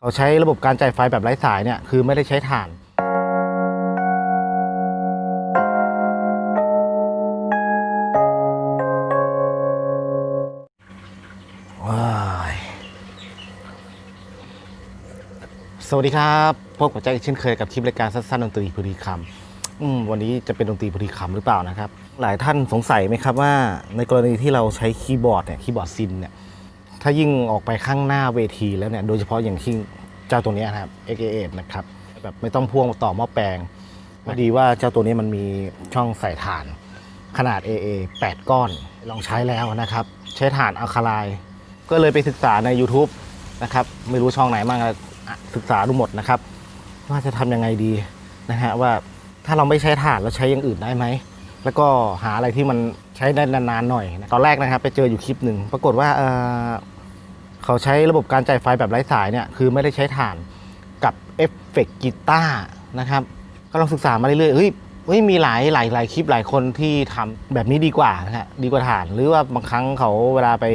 เขาใช้ระบบการจ่ายไฟแบบไร้สายเนี่ยคือไม่ได้ใช้ถ่านว้ายสวัสดีครับพบกับแจ็คอีกเช่นเคยกับคลิปรายการสั้นๆดนตรีพอดีคำอืมวันนี้จะเป็นดนตรีพอดีคำหรือเปล่านะครับ หลายท่านสงสัยไหมครับว่าในกรณีที่เราใช้คีย์บอร์ดเนี่ยคีย์บอร์ดซินเนี่ย ถ้ายิ่งออกไปข้างหน้าเวทีแล้วเนี่ย โดยเฉพาะอย่างที่เจ้าตัวนี้นะครับ XA8 นะครับ แบบไม่ต้องพ่วงต่อหม้อแปลงพอดีว่าเจ้าตัวนี้มันมีช่องใส่ถ่านขนาด AA 8 ก้อน ลองใช้แล้วนะครับ ใช้ถ่านอะคาไลน์ก็เลยไปศึกษาใน YouTube นะครับ ไม่รู้ช่องไหนบ้างศึกษาดูหมดนะครับ ว่าจะทำยังไงดีนะฮะว่าถ้าเราไม่ใช้ถ่านเราใช้อย่างอื่นได้ไหม แล้วก็หาอะไรที่มันใช้ได้นานๆหน่อยนะตอนแรกนะครับ ไปเจออยู่คลิปหนึ่ง ปรากฏว่า เขาใช้ระบบการจ่ายไฟแบบไร้สายเนี่ยคือไม่ได้ใช้ถ่านกับเอฟเฟกต์กีตาร์นะครับก็ลองศึกษามาเรื่อยๆเฮ้ยเฮ้ยมีหลายหลายหลายคลิปหลายคนที่ทำแบบนี้ดีกว่านะฮะดีกว่าถ่าน หรือว่าบางครั้งเขาเวลาไป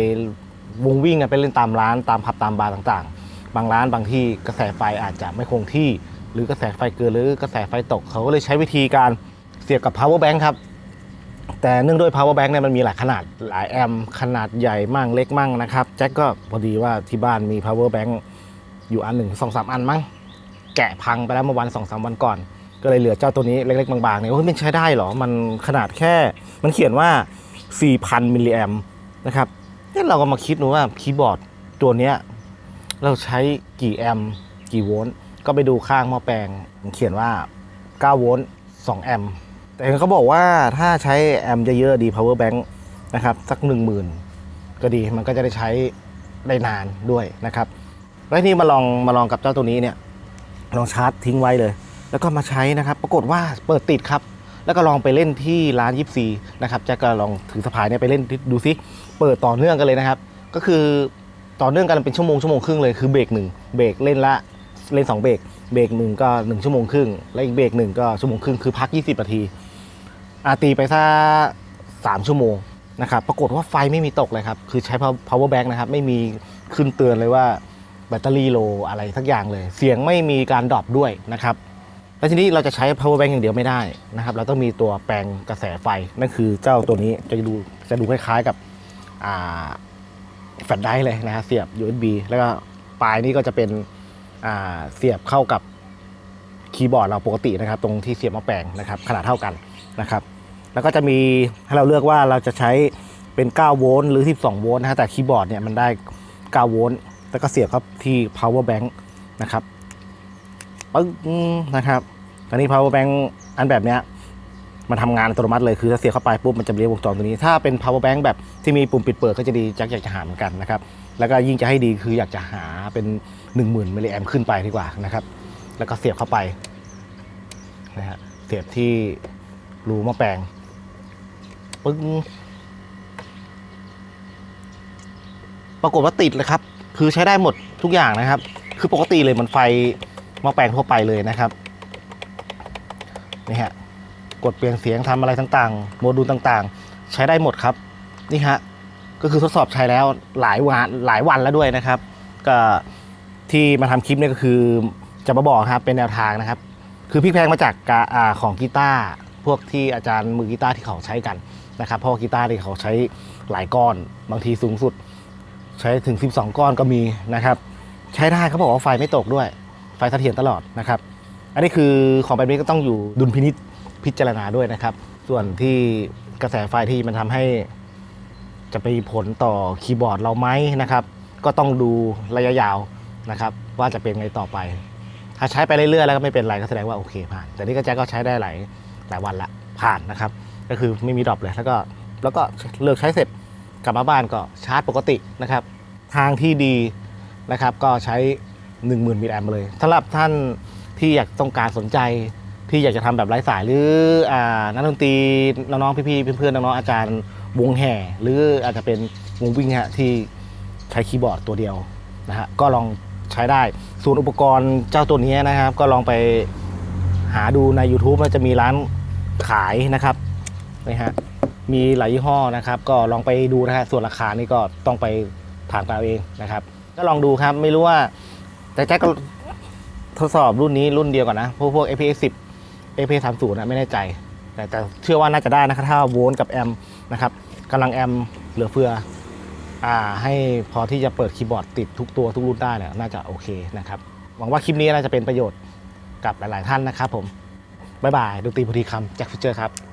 วงวิ่งกันไปเล่นตามร้านตามผับตามบาร์ต่างๆ บางร้านบางที่กระแสไฟอาจจะไม่คงที่ หรือกระแสไฟเกินหรือกระแสไฟตกเขาก็เลยใช้วิธีการเสียบกับ power bank ครับ แต่เนื่องด้วย power bank เนี่ยมันมีหลายขนาดหลายแอมขนาดใหญ่มั่งเล็กมั่งนะครับแจ็คก็พอดีว่าที่บ้านมี power bank อยู่อันหนึ่งสองสามอันมั้งแกะพังไปแล้วเมื่อวันสองสามวันก่อน ก็เลยเหลือเจ้าตัวนี้เล็กๆบางๆเนี่ยโอ้ยมันใช้ได้เหรอ มันขนาดแค่มันเขียนว่า 4,000มิลลิแอมนะครับเนี่ยเราก็มาคิดดูว่าคีย์บอร์ดตัวเนี้ยเราใช้กี่แอมกี่โวลต์ก็ไปดูข้างหม้อแปลงเขียนว่า 9 โวลต์2แอมป์ แต่เขาบอกว่าถ้าใช้แอมเยอะๆดี power bank นะครับ สัก 10,000 ก็ดีมันก็จะได้ใช้ได้นานด้วยนะครับ แล้วนี้มาลองมาลองกับเจ้าตัวนี้เนี่ยลองชาร์จทิ้งไว้เลย แล้วก็มาใช้นะครับ ปรากฏว่าเปิดติดครับ แล้วก็ลองไปเล่นที่ร้านยิปซีนะครับแจ็คก็ลองถือสะพายเนี่ยไปเล่นดูซิเปิดต่อเนื่องกันเลยนะครับ ก็คือต่อเนื่องกันเป็นชั่วโมงชั่วโมงครึ่งเลยคือเบรกหนึ่งเบรกเล่นละเล่นสองเบรกเบรกหนึ่งก็หนึ่งชั่วโมงครึ่ง และอีกเบรกหนึ่งก็ชั่วโมงครึ่งคือพัก 20นาที อาตีไปซะสามชั่วโมงนะครับปรากฏว่าไฟไม่มีตกเลยครับ คือใช้ power bank นะครับ ไม่มีขึ้นเตือนเลยว่าแบตเตอรี่โลอะไรสักอย่างเลย เสียงไม่มีการดรอปด้วยนะครับแล้วทีนี้เราจะใช้ power bank อย่างเดียวไม่ได้นะครับ เราต้องมีตัวแปลงกระแสไฟ นั่นคือเจ้าตัวนี้จะดูจะดูคล้ายๆกับแฟลชไดรฟ์เลยนะฮะเสียบ USB แล้วก็ปลายนี้ก็จะเป็นเสียบเข้ากับคีย์บอร์ดเราปกตินะครับ ตรงที่เสียบมาแปลงนะครับ ขนาดเท่ากัน นะครับ แล้วก็จะมีให้เราเลือกว่าเราจะใช้เป็น 9 โวลต์หรือ 12 โวลต์นะฮะแต่คีย์บอร์ดเนี่ยมันได้ 9 โวลต์แล้วก็เสียบเข้าที่ power bank นะครับปึ้งนะครับตอนนี้ power bank อันแบบเนี้ยมันทำงานอัตโนมัติเลยคือถ้าเสียบเข้าไปปุ๊บมันจะเรียกวงจรตัวนี้ ถ้าเป็น power bank แบบที่มีปุ่มปิดเปิดก็จะดีจักอยากจะหาเหมือนกันนะครับ แล้วก็ยิ่งจะให้ดีคืออยากจะหาเป็น 10,000มิลลิแอมขึ้นไปดีกว่านะครับ แล้วก็เสียบเข้าไปนะฮะเสียบที่ รูม้อแปลงปึ้งปรากฏว่าติดเลยครับ คือใช้ได้หมดทุกอย่างนะครับ คือปกติเลยมันไฟม้อแปลงทั่วไปเลยนะครับนี่ฮะกดเปลี่ยนเสียงทำอะไรต่างๆ โมดูลต่างๆ ใช้ได้หมดครับ นี่ฮะ ก็คือทดสอบใช้แล้วหลายวันหลายวันแล้วด้วยนะครับ ก็ที่มาทำคลิปเนี่ยก็คือจะมาบอกครับเป็นแนวทางนะครับ คือพี่แพงมาจากกาของกีตาร์ พวกที่อาจารย์มือกีตาร์ที่เขาใช้กันนะครับเพราะว่ากีตาร์ที่เขาใช้หลายก้อน บางทีสูงสุด ใช้ถึง 12 ก้อนก็มีนะครับ ใช้ได้เขาบอกว่าไฟไม่ตกด้วย ไฟเสถียรตลอดนะครับ อันนี้คือของแบบนี้ก็ต้องอยู่ดุลพินิษพิจารณาด้วยนะครับ ส่วนที่กระแสไฟที่มันทำให้จะไปผลต่อคีย์บอร์ดเราไหมนะครับ ก็ต้องดูระยะยาวนะครับ ว่าจะเป็นไงต่อไป ถ้าใช้ไปเรื่อยๆแล้วก็ไม่เป็นไรก็แสดงว่าโอเคผ่าน แต่นี่ก็แจ็คก็ใช้ได้หลาย หลายวันละผ่านนะครับ ก็คือไม่มีดรอปเลยแล้วก็แล้วก็เลิกใช้เสร็จกลับมาบ้านก็ชาร์จปกตินะครับ ทางที่ดีนะครับก็ใช้ 10,000มิลลิแอมป์เลยสำหรับท่านที่อยากต้องการสนใจที่อยากจะทำแบบไร้สายหรืออนักดนตรีน้องๆพี่ๆเพื่อนๆน้องๆอาจารย์วงแห่ หรืออาจจะเป็นวงวิ่งฮะที่ใช้คีย์บอร์ดตัวเดียวนะฮะก็ลองใช้ได้ส่วนอุปกรณ์เจ้าตัวนี้นะครับ ก็ลองไปหาดูใน YouTube มันจะมีร้าน ขายนะครับนี่ฮะมีหลายยี่ห้อนะครับ ก็ลองไปดูนะฮะส่วนราคานี่ก็ต้องไปถามกันเอาเองนะครับ ก็ลองดูครับไม่รู้ว่าแต่แจ็คก็ทดสอบรุ่นนี้รุ่นเดียวกันนะ พวกพวก APX 10 APX 30นะไม่แน่ใจ แต่แต่เชื่อว่าน่าจะได้นะครับถ้าโวลต์กับแอมนะครับกำลังแอมเหลือเฟืออ่าให้พอที่จะเปิดคีย์บอร์ดติดทุกตัวทุกรุ่นได้เนี่ยน่าจะโอเคนะครับ หวังว่าคลิปนี้น่าจะเป็นประโยชน์กับหลาย ๆ ท่านนะครับผม บ๊ายบายดูตรีพุทธิคำแจ็คฟิเจอร์ครับ